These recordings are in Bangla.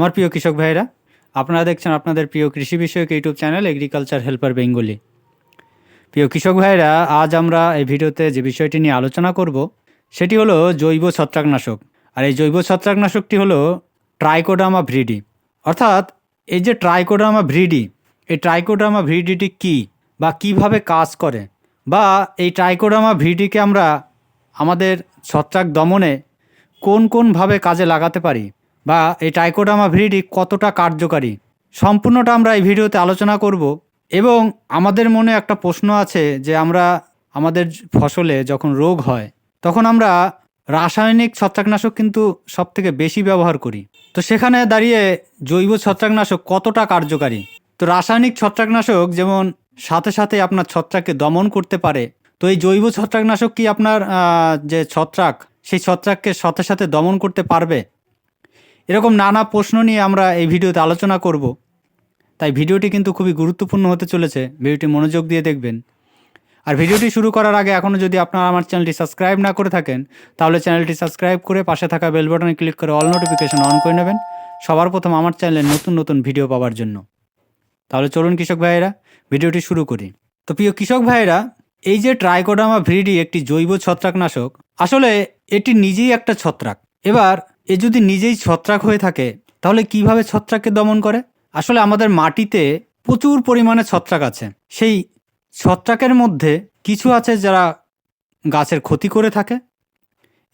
আমার প্রিয় কৃষক ভাইরা আপনারা দেখছেন আপনাদের প্রিয় কৃষি বিষয়ক YouTube channel agriculture helper Bengali. প্রিয় কৃষক ভাইরা আজ আমরা এই ভিডিওতে যে বিষয়টি নিয়ে আলোচনা করব, সেটি হলো জৈব ছত্রাকনাশক। আর এই জৈব ছত্রাকনাশকটি হলো ট্রাইকোডামা ভ্রিডি অর্থাৎ এই যে ট্রাইকোডামা ভ্রিডি এই ট্রাইকোডামা ভ্রিডিটি কী বা কীভাবে কাজ করে বা এই ট্রাইকোডামা ভ্রিডিকে আমরা আমাদের ছত্রাক দমনে কোন কোনভাবে কাজে লাগাতে পারি বা এই টাইকোডামা ভ্রিডি কতটা কার্যকারী? সম্পূর্ণটা আমরা এই ভিডিওতে আলোচনা করব এবং আমাদের মনে একটা প্রশ্ন আছে যে আমরা আমাদের ফসলে যখন রোগ হয়, তখন আমরা রাসায়নিক ছত্রাকনাশক কিন্তু সব থেকে বেশি ব্যবহার করি। তো সেখানে দাঁড়িয়ে জৈব ছত্রাকনাশক কতটা কার্যকারী? তো রাসায়নিক ছত্রাকনাশক যেমন সাথে সাথে আপনার ছত্রাককে দমন করতে পারে, তো এই জৈব ছত্রাকনাশক কি আপনার যে ছত্রাক, সেই ছত্রাককে সাথে সাথে দমন করতে পারবে? এরকম নানা প্রশ্ন নিয়ে আমরা এই ভিডিওতে আলোচনা করব। তাই ভিডিওটি কিন্তু খুবই গুরুত্বপূর্ণ হতে চলেছে। ভিডিওটি মনোযোগ দিয়ে দেখবেন। আর ভিডিওটি শুরু করার আগে এখনও যদি আপনারা আমার চ্যানেলটি সাবস্ক্রাইব না করে থাকেন, তাহলে চ্যানেলটি সাবস্ক্রাইব করে পাশে থাকা বেল বাটনে ক্লিক করে অল নোটিফিকেশন অন করে নেবেন। সবার প্রথম আমার চ্যানেলে নতুন নতুন ভিডিও পাওয়ার জন্য। তাহলে চলুন কৃষক ভাইয়েরা, ভিডিওটি শুরু করি। তো প্রিয় কৃষক ভাইয়েরা, এই যে ট্রাইকোডামা ভ্রিডি একটি জৈব ছত্রাকনাশক, আসলে এটি নিজেই একটা ছত্রাক। এবার এ যদি নিজেই ছত্রাক হয়ে থাকে, তাহলে কীভাবে ছত্রাককে দমন করে? আসলে আমাদের মাটিতে প্রচুর পরিমাণে ছত্রাক আছে। সেই ছত্রাকের মধ্যে কিছু আছে যারা গাছের ক্ষতি করে থাকে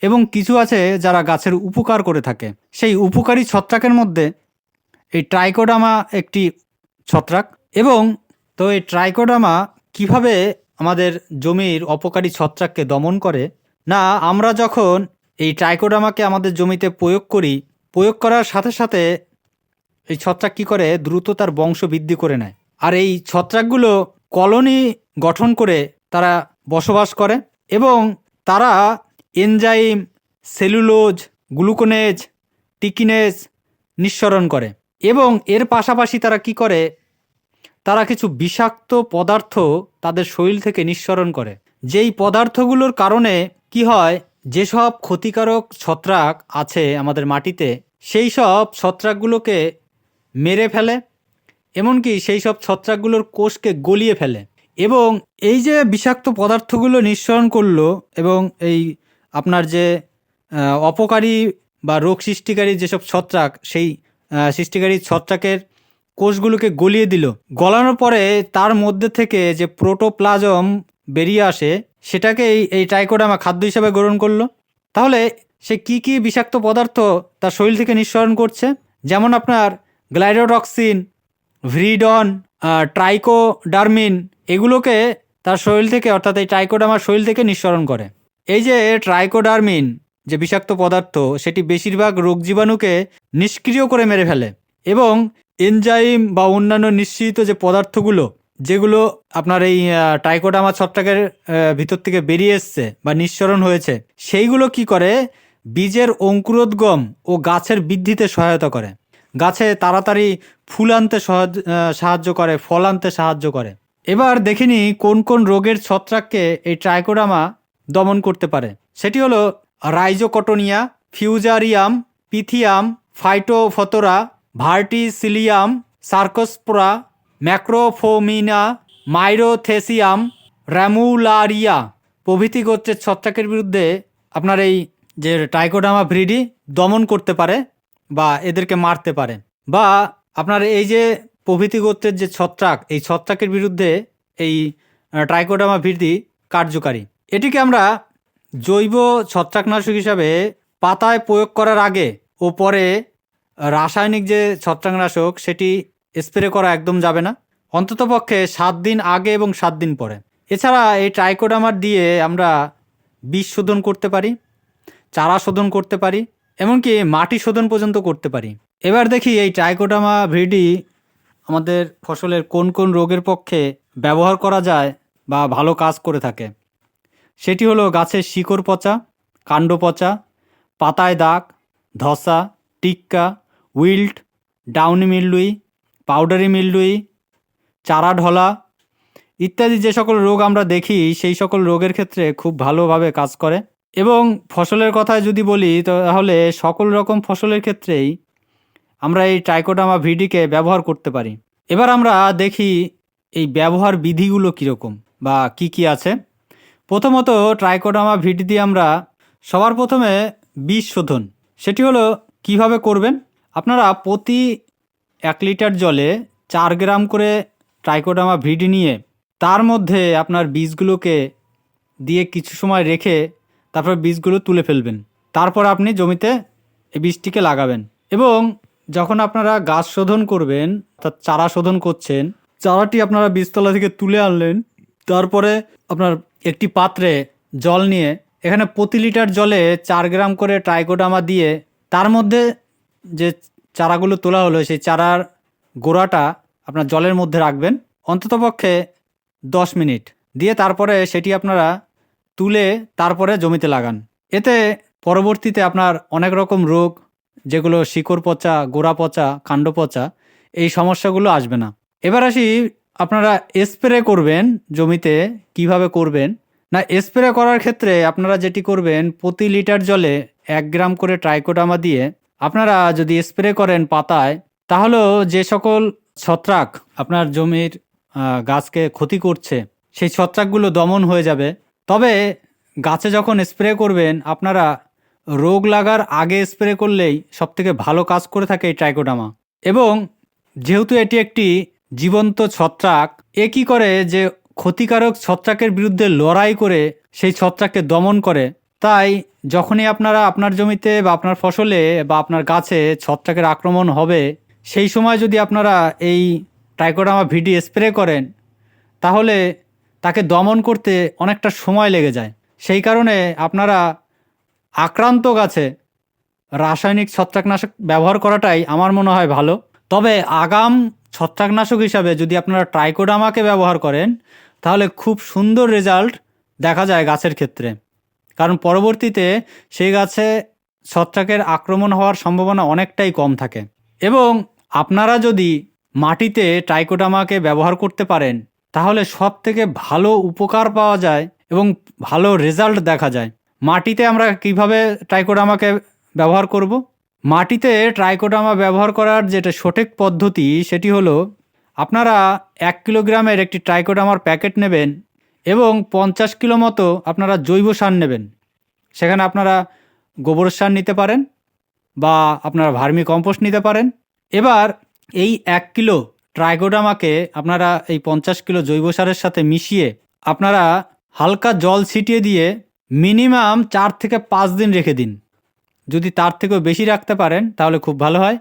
এবং কিছু আছে যারা গাছের উপকার করে থাকে। সেই উপকারী ছত্রাকের মধ্যে এই ট্রাইকোডামা একটি ছত্রাক এবং তো এই ট্রাইকোডামা কীভাবে আমাদের জমির অপকারী ছত্রাককে দমন করে? না, আমরা যখন এই ট্রাইকোডামাকে আমাদের জমিতে প্রয়োগ করি, প্রয়োগ করার সাথে সাথে এই ছত্রাক কী করে? দ্রুত তার বংশ বৃদ্ধি করে নেয়। আর এই ছত্রাকগুলো কলোনি গঠন করে তারা বসবাস করে এবং তারা এনজাইম, সেলুলোজ, গ্লুকোনেজ, টিকিনেজ নিঃসরণ করে এবং এর পাশাপাশি তারা কি করে? তারা কিছু বিষাক্ত পদার্থ তাদের শরীর থেকে নিঃসরণ করে। যেই পদার্থগুলোর কারণে কি হয়? যেসব ক্ষতিকারক ছত্রাক আছে আমাদের মাটিতে, সেই সব ছত্রাকগুলোকে মেরে ফেলে, এমনকি সেই সব ছত্রাকগুলোর কোষকে গলিয়ে ফেলে। এবং এই যে বিষাক্ত পদার্থগুলো নিঃসরণ করল এবং এই আপনার যে অপকারী বা রোগ সৃষ্টিকারী যেসব ছত্রাক, সেই সৃষ্টিকারী ছত্রাকের কোষগুলোকে গলিয়ে দিল। গলানোর পরে তার মধ্যে থেকে যে প্রোটোপ্লাজম বেরিয়ে আসে, সেটাকে এই এই টাইকোডামা খাদ্য হিসাবে গ্রহণ করল। তাহলে সে কি কি বিষাক্ত পদার্থ তার শরীর থেকে নিঃসরণ করছে? যেমন আপনার গ্লাইডোডক্সিন ভ্রিডন ট্রাইকোডার্মিন, এগুলোকে তার শরীর থেকে, অর্থাৎ এই ট্রাইকোডামার শরীর থেকে নিঃসরণ করে। এই যে ট্রাইকোডার্মিন যে বিষাক্ত পদার্থ, সেটি বেশিরভাগ রোগ জীবাণুকে নিষ্ক্রিয় করে মেরে ফেলে এবং এনজাইম বা অন্যান্য নিশ্চিত যে পদার্থগুলো যেগুলো আপনার এই টাইকোডামা ছত্রাকের ভিতর থেকে বেরিয়ে এসছে বা নিঃসরণ হয়েছে, সেইগুলো কি করে? বীজের অঙ্কুরোদ্গম ও গাছের বৃদ্ধিতে সহায়তা করে। গাছে তাড়াতাড়ি ফুল আনতে সাহায্য করে, ফল আনতে সাহায্য করে। এবার দেখিনি কোন কোন রোগের ছত্রাককে এই ট্রাইকোডামা দমন করতে পারে। সেটি হলো Rhizoctonia, Fusarium, Pythium Phytophthora Verticillium, Cercospora Macrophomina, Myrothecium, Ramularia প্রভৃতি গোত্রের ছত্রাকের বিরুদ্ধে আপনার এই যে টাইকোডামা ভ্রিডি দমন করতে পারে বা এদেরকে মারতে পারে। বা আপনার এই যে প্রভৃতি গোত্রের যে ছত্রাক, এই ছত্রাকের বিরুদ্ধে এই ট্রাইকোডামা ভ্রিডি কার্যকারী। এটিকে আমরা জৈব ছত্রাকনাশক হিসাবে পাতায় প্রয়োগ করার আগে ও পরে রাসায়নিক যে ছত্রাকনাশক, সেটি স্প্রে করা একদম যাবে না। অন্ততপক্ষে সাত দিন আগে এবং সাত দিন পরে। এছাড়া এই ট্রাইকোডামার দিয়ে আমরা বীজ শোধন করতে পারি, চারা শোধন করতে পারি, এমনকি মাটি শোধন পর্যন্ত করতে পারি। এবার দেখি এই ট্রাইকোডামা ভিডি আমাদের ফসলের কোন কোন রোগের পক্ষে ব্যবহার করা যায় বা ভালো কাজ করে থাকে। সেটি হলো গাছের শিকড় পচা, কাণ্ড পচা, পাতায় দাগ, ধসা, টিক্কা, wilt, downy mildew powdery mildew চারা ঢলা ইত্যাদি যে সকল রোগ আমরা দেখি, সেই সকল রোগের ক্ষেত্রে খুব ভালোভাবে কাজ করে। এবং ফসলের কথা যদি বলি, তাহলে সকল রকম ফসলের ক্ষেত্রেই আমরা এই ট্রাইকোডামা ভিডিকে ব্যবহার করতে পারি। এবার আমরা দেখি এই ব্যবহার বিধিগুলো কীরকম বা কি কি আছে। প্রথমত ট্রাইকোডামা ভিডি দিয়ে আমরা সবার প্রথমে বীজ শোধন। সেটি হলো, কীভাবে করবেন? আপনারা প্রতি এক লিটার জলে চার গ্রাম করে ট্রাইকোডামা ভিডি নিয়ে তার মধ্যে আপনার বীজগুলোকে দিয়ে কিছু সময় রেখে তারপর বীজগুলো তুলে ফেলবেন। তারপর আপনি জমিতে এই বীজটিকে লাগাবেন এবং যখন আপনারা গাছ শোধন করবেন, অর্থাৎ চারা শোধন করছেন, চারাটি আপনারা বীজতলা থেকে তুলে আনলেন, তারপরে আপনার একটি পাত্রে জল নিয়ে এখানে প্রতি লিটার জলে চার গ্রাম করে ট্রাইকোডামা দিয়ে তার মধ্যে যে চারাগুলো তোলা হলো, সেই চারার গোড়াটা আপনার জলের মধ্যে রাখবেন অন্ততপক্ষে দশ মিনিট। দিয়ে তারপরে সেটি আপনারা তুলে তারপরে জমিতে লাগান। এতে পরবর্তীতে আপনার অনেক রকম রোগ, যেগুলো শিকড় পচা, গোড়া পচা, কাণ্ড পচা, এই সমস্যাগুলো আসবে না। এবার আসি, আপনারা স্প্রে করবেন জমিতে কীভাবে করবেন? না, স্প্রে করার ক্ষেত্রে আপনারা যেটি করবেন, প্রতি লিটার জলে এক গ্রাম করে ট্রাইকোডামা দিয়ে আপনারা যদি স্প্রে করেন পাতায়, তাহলেও যে সকল ছত্রাক আপনার জমির গাছকে ক্ষতি করছে, সেই ছত্রাকগুলো দমন হয়ে যাবে। তবে গাছে যখন স্প্রে করবেন, আপনারা রোগ লাগার আগে স্প্রে করলেই সবথেকে ভালো কাজ করে থাকে এই ট্রাইকোডামা এবং যেহেতু এটি একটি জীবন্ত ছত্রাক, এ কী করে যে ক্ষতিকারক ছত্রাকের বিরুদ্ধে লড়াই করে সেই ছত্রাককে দমন করে তাই যখনই আপনারা আপনার জমিতে বা আপনার ফসলে বা আপনার গাছে ছত্রাকের আক্রমণ হবে, সেই সময় যদি আপনারা এই ট্রাইকোডামা ভিডি স্প্রে করেন, তাহলে তাকে দমন করতে অনেকটা সময় লেগে যায়। সেই কারণে আপনারা আক্রান্ত গাছে রাসায়নিক ছত্রাকনাশক ব্যবহার করাটাই আমার মনে হয় ভালো। তবে আগাম ছত্রাকনাশক হিসাবে যদি আপনারা ট্রাইকোডামাকে ব্যবহার করেন, তাহলে খুব সুন্দর রেজাল্ট দেখা যায় গাছের ক্ষেত্রে। কারণ পরবর্তীতে সেই গাছে ছত্রাকের আক্রমণ হওয়ার সম্ভাবনা অনেকটাই কম থাকে। এবং আপনারা যদি মাটিতে ট্রাইকোডামাকে ব্যবহার করতে পারেন, তাহলে সব থেকে ভালো উপকার পাওয়া যায় এবং ভালো রেজাল্ট দেখা যায়। মাটিতে আমরা কীভাবে ট্রাইকোডামাকে ব্যবহার করব? মাটিতে ট্রাইকোডামা ব্যবহার করার যেটা সঠিক পদ্ধতি, সেটি হলো আপনারা এক কিলোগ্রামের একটি ট্রাইকোডামার প্যাকেট নেবেন এবং পঞ্চাশ কিলো মতো আপনারা জৈব সার নেবেন। সেখানে আপনারা গোবর সার নিতে পারেন বা আপনারা ভার্মি কম্পোস্ট নিতে পারেন। এবার এই এক কিলো ট্রাইকোডামাকে আপনারা এই পঞ্চাশ কিলো জৈব সারের সাথে মিশিয়ে আপনারা হালকা জল ছিটিয়ে দিয়ে মিনিমাম চার থেকে পাঁচ দিন রেখে দিন। যদি তার থেকেও বেশি রাখতে পারেন তাহলে খুব ভালো হয়।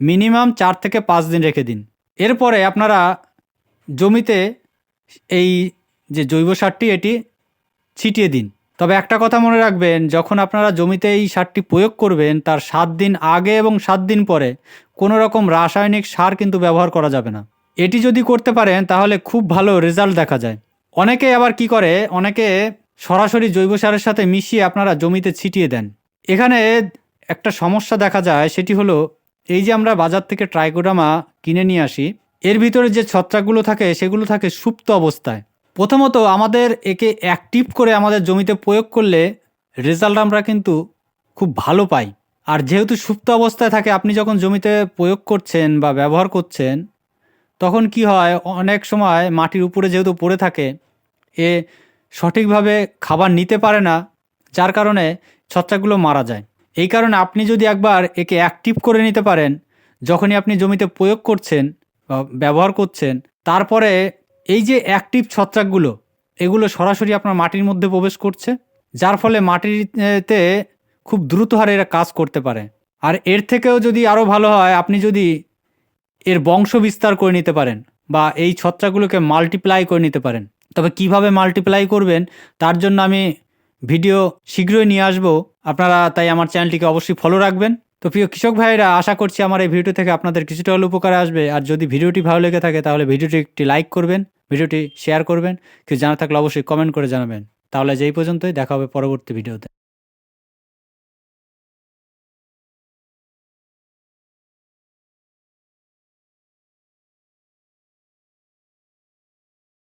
মিনিমাম চার থেকে পাঁচ দিন রেখে দিন। এরপরে আপনারা জমিতে এই যে জৈব সারটি এটি ছিটিয়ে দিন। তবে একটা কথা মনে রাখবেন, যখন আপনারা জমিতে এই সারটি প্রয়োগ করবেন, তার সাত দিন আগে এবং সাত দিন পরে কোনো রকম রাসায়নিক সার কিন্তু ব্যবহার করা যাবে না। এটি যদি করতে পারেন, তাহলে খুব ভালো রেজাল্ট দেখা যায়। অনেকে আবার কি করে, অনেকে সরাসরি জৈব সারের সাথে মিশিয়ে আপনারা জমিতে ছিটিয়ে দেন। এখানে একটা সমস্যা দেখা যায়, সেটি হলো এই যে আমরা বাজার থেকে ট্রাইকোডামা কিনে নিয়ে আসি, এর ভিতরে যে ছত্রাকগুলো থাকে, সেগুলো থাকে সুপ্ত অবস্থায়। প্রথমত আমাদের একে অ্যাক্টিভ করে আমাদের জমিতে প্রয়োগ করলে রেজাল্ট আমরা কিন্তু খুব ভালো পাই। আর যেহেতু সুপ্ত অবস্থায় থাকে, আপনি যখন জমিতে প্রয়োগ করছেন বা ব্যবহার করছেন, তখন কি হয়, অনেক সময় মাটির উপরে যেহেতু পড়ে থাকে, এ সঠিকভাবে খাবার নিতে পারে না, যার কারণে ছত্রাকগুলো মারা যায়। এই কারণে আপনি যদি একবার একে অ্যাক্টিভ করে নিতে পারেন, যখনই আপনি জমিতে প্রয়োগ করছেন বা ব্যবহার করছেন, তারপরে এই যে অ্যাক্টিভ ছত্রাকগুলো, এগুলো সরাসরি আপনার মাটির মধ্যে প্রবেশ করছে, যার ফলে মাটিতে খুব দ্রুত হারে এরা কাজ করতে পারে। আর এর থেকেও যদি আরও ভালো হয়, আপনি যদি এর বংশ বিস্তার করে নিতে পারেন বা এই ছত্রাকগুলোকে মাল্টিপ্লাই করে নিতে পারেন। তবে কীভাবে মাল্টিপ্লাই করবেন, তার জন্য আমি ভিডিও শীঘ্রই নিয়ে আসব। আপনারা তাই আমার চ্যানেলটিকে অবশ্যই ফলো রাখবেন। তো প্রিয় কৃষক ভাইরা আশা করছি আমার এই ভিডিও থেকে আপনাদের কিছুটা হলে উপকারে আসবে। আর যদি ভিডিওটি ভালো লেগে থাকে, তাহলে ভিডিওটি একটি লাইক করবেন। ভিডিওটি শেয়ার করবেন। কিছু জানা থাকলে অবশ্যই কমেন্ট করে জানাবেন। তাহলে যেই পর্যন্তই। দেখা হবে পরবর্তী ভিডিওতে।